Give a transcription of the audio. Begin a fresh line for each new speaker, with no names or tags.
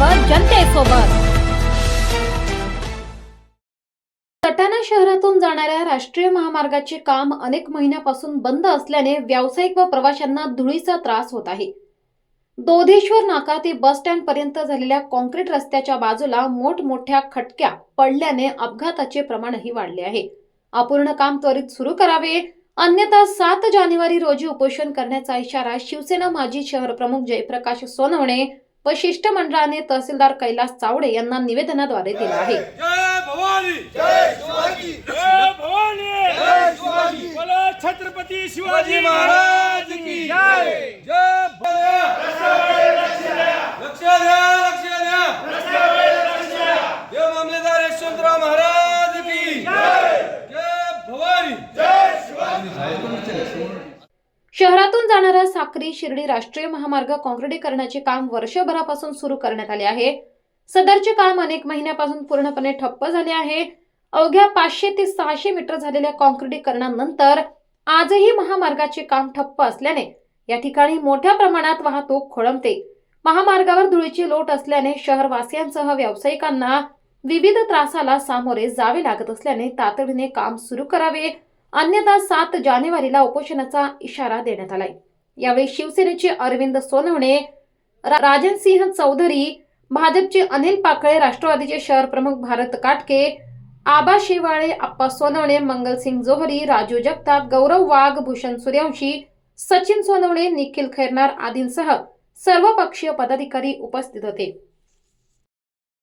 पावलांचा जनतेसोबत. सटाणा शहरातून जाणाऱ्या राष्ट्रीय महामार्गाचे काम अनेक महिन्यापासून बंद असल्याने व्यावसायिक व प्रवाशांना धुळीचा त्रास होत आहे. दोधेश्वर नाका ते बस स्टँड पर्यंत झालेल्या कॉन्क्रीट रस्त्याच्या बाजूला मोठमोठ्या खटक्या पडल्याने अपघाताचे प्रमाणही वाढले आहे. अपूर्ण काम त्वरित सुरू करावे अन्यथा सात जानेवारी रोजी उपोषण करण्याचा इशारा शिवसेना माजी शहर प्रमुख जयप्रकाश सोनवणे व शिष्टमंडळाने तहसीलदार कैलास चावडे यांना निवेदनाद्वारे दिला आहे.
जय भवानी! जय शिवाजी! जय भवानी! जय शिवाजी! बोलो छत्रपती शिवाजी महाराज!
शहरातून जाणारा साक्री शिर्डी राष्ट्रीय महामार्ग काँक्रिटीकरणाचे काम वर्षभरापासून सुरू करण्यात आले आहे. सदरचे काम अनेक महिन्यापासून पूर्णपणे ठप्प झाले आहे. अवघ्या पाचशे ते सहाशे मीटर झालेल्या काँक्रिटीकरणानंतर आजही महामार्गाचे काम ठप्प असल्याने या ठिकाणी मोठ्या प्रमाणात वाहतूक खोळंबते. महामार्गावर धुळीची लोट असल्याने शहरवासियांसह व्यावसायिकांना विविध त्रासाला सामोरे जावे लागत असल्याने तातडीने काम सुरू करावे. अन्यथा सात जानेवारीला उपोषणाचा इशारा देण्यात आलाय. यावेळी शिवसेनेचे अरविंद सोनवणे रा- राजन सिंह चौधरी भाजपचे अनिल पाकळे राष्ट्रवादीचे शहर प्रमुख भारत काटके आबा शेवाळे आप्पा सोनवणे मंगलसिंग जोहरी राजू जगताप गौरव वाघ भूषण सूर्यवंशी सचिन सोनवणे निखिल खैरनार आदींसह सर्व पक्षीय पदाधिकारी उपस्थित होते.